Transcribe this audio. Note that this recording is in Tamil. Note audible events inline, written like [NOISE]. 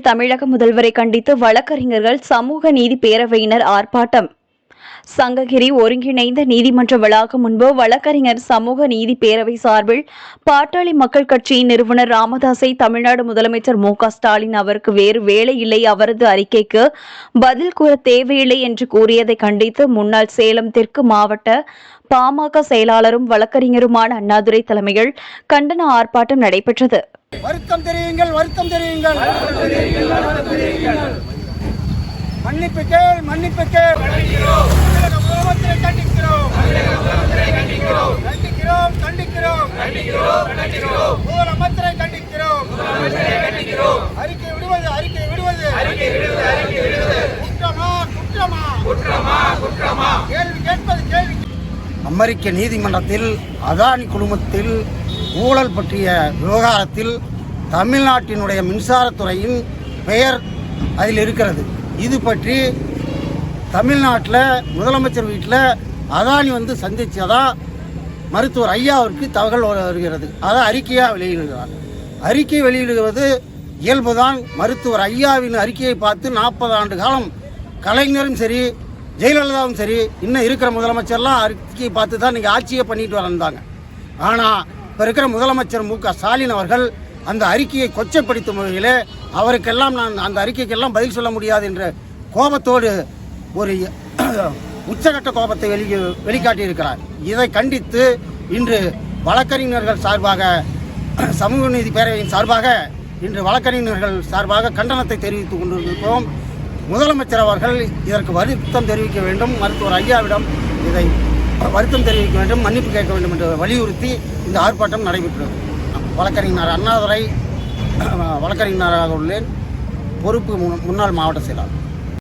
தமிழக முதல்வரை கண்டித்து வழக்கறிஞர்கள் சமூக நீதி பேரவையினர் ஆர்ப்பாட்டம். சங்ககிரி ஒருங்கிணைந்த நீதிமன்ற வளாகம் முன்பு வழக்கறிஞர் சமூக நீதி பேரவை சார்பில் பாட்டாளி மக்கள் கட்சியின் நிறுவனர் ராமதாஸை தமிழ்நாடு முதலமைச்சர் மு ஸ்டாலின் அவருக்கு வேறு வேலை இல்லை அவரது அறிக்கைக்கு பதில் கூற தேவையில்லை என்று கூறியதை கண்டித்து முன்னாள் சேலம் தெற்கு மாவட்ட பாமக செயலாளரும் வழக்கறிஞருமான அண்ணாதுரை தலைமையில் கண்டன ஆர்ப்பாட்டம் நடைபெற்றது. வருத்தம் தெரியுங்கள் வருத்தம் தெரியுங்கள் மன்னிப்பு கேள் மன்னிப்பு கேள். முதலமைச்சரை கண்டிக்கிறோம். கண்டிக்கிறோம் கண்டிக்கிறோம். முதலமைச்சரை கண்டிக்கிறோம். அறிக்கை விடுவது அறிக்கை விடுவது. குற்றமா குற்றமா? கேள்வி கேட்பது கேள்வி அமெரிக்க நீதிமன்றத்தில் அதானி குழுமத்தில் ஊழல் பற்றிய விவகாரத்தில் தமிழ்நாட்டினுடைய மின்சாரத்துறையின் பெயர் அதில் இருக்கிறது. இது பற்றி தமிழ்நாட்டில் முதலமைச்சர் வீட்டில் அதானி வந்து சந்தித்ததா மருத்துவர் ஐயாவிற்கு தகவல் வருகிறது. அதை அறிக்கையாக வெளியிடுகிறார். அறிக்கை வெளியிடுவது இயல்புதான் மருத்துவர் ஐயாவின் அறிக்கையை பார்த்து நாற்பது ஆண்டு காலம் கலைஞரும் சரி ஜெயலலிதாவும் சரி இன்னும் இருக்கிற முதலமைச்சர்லாம் அறிக்கையை பார்த்து தான் நீங்கள் ஆட்சியை பண்ணிட்டு வந்தாங்க ஆனால் இப்போ இருக்கிற முதலமைச்சர் மு க ஸ்டாலின் அவர்கள் அந்த அறிக்கையை கொச்சைப்படுத்தும் வகையில் அவருக்கெல்லாம் நான் அந்த அறிக்கைக்கெல்லாம் பதில் சொல்ல முடியாது என்ற கோபத்தோடு ஒரு [CLEARS THROAT] உச்சகட்ட கோபத்தை வெளி வெளிக்காட்டியிருக்கிறார். இதை கண்டித்து இன்று வழக்கறிஞர்கள் சார்பாக [CLEARS THROAT] சமூக நீதி பேரவையின் சார்பாக இன்று வழக்கறிஞர்கள் சார்பாக கண்டனத்தை தெரிவித்துக் கொண்டிருக்கிறோம். முதலமைச்சர் அவர்கள் இதற்கு வருத்தம் தெரிவிக்க வேண்டும். மருத்துவர் ஐயாவிடம் இதை வருத்தம் தெரிவிக்க வேண்டும். மன்னிப்பு கேட்க வேண்டும் என்று வலியுறுத்தி இந்த ஆர்ப்பாட்டம் நடைபெற்றது. வழக்கறிஞர் அண்ணாதுரை வழக்கறிஞராக உள்ளேன். பொறுப்பு முன்னாள் மாவட்ட செயலாளர்.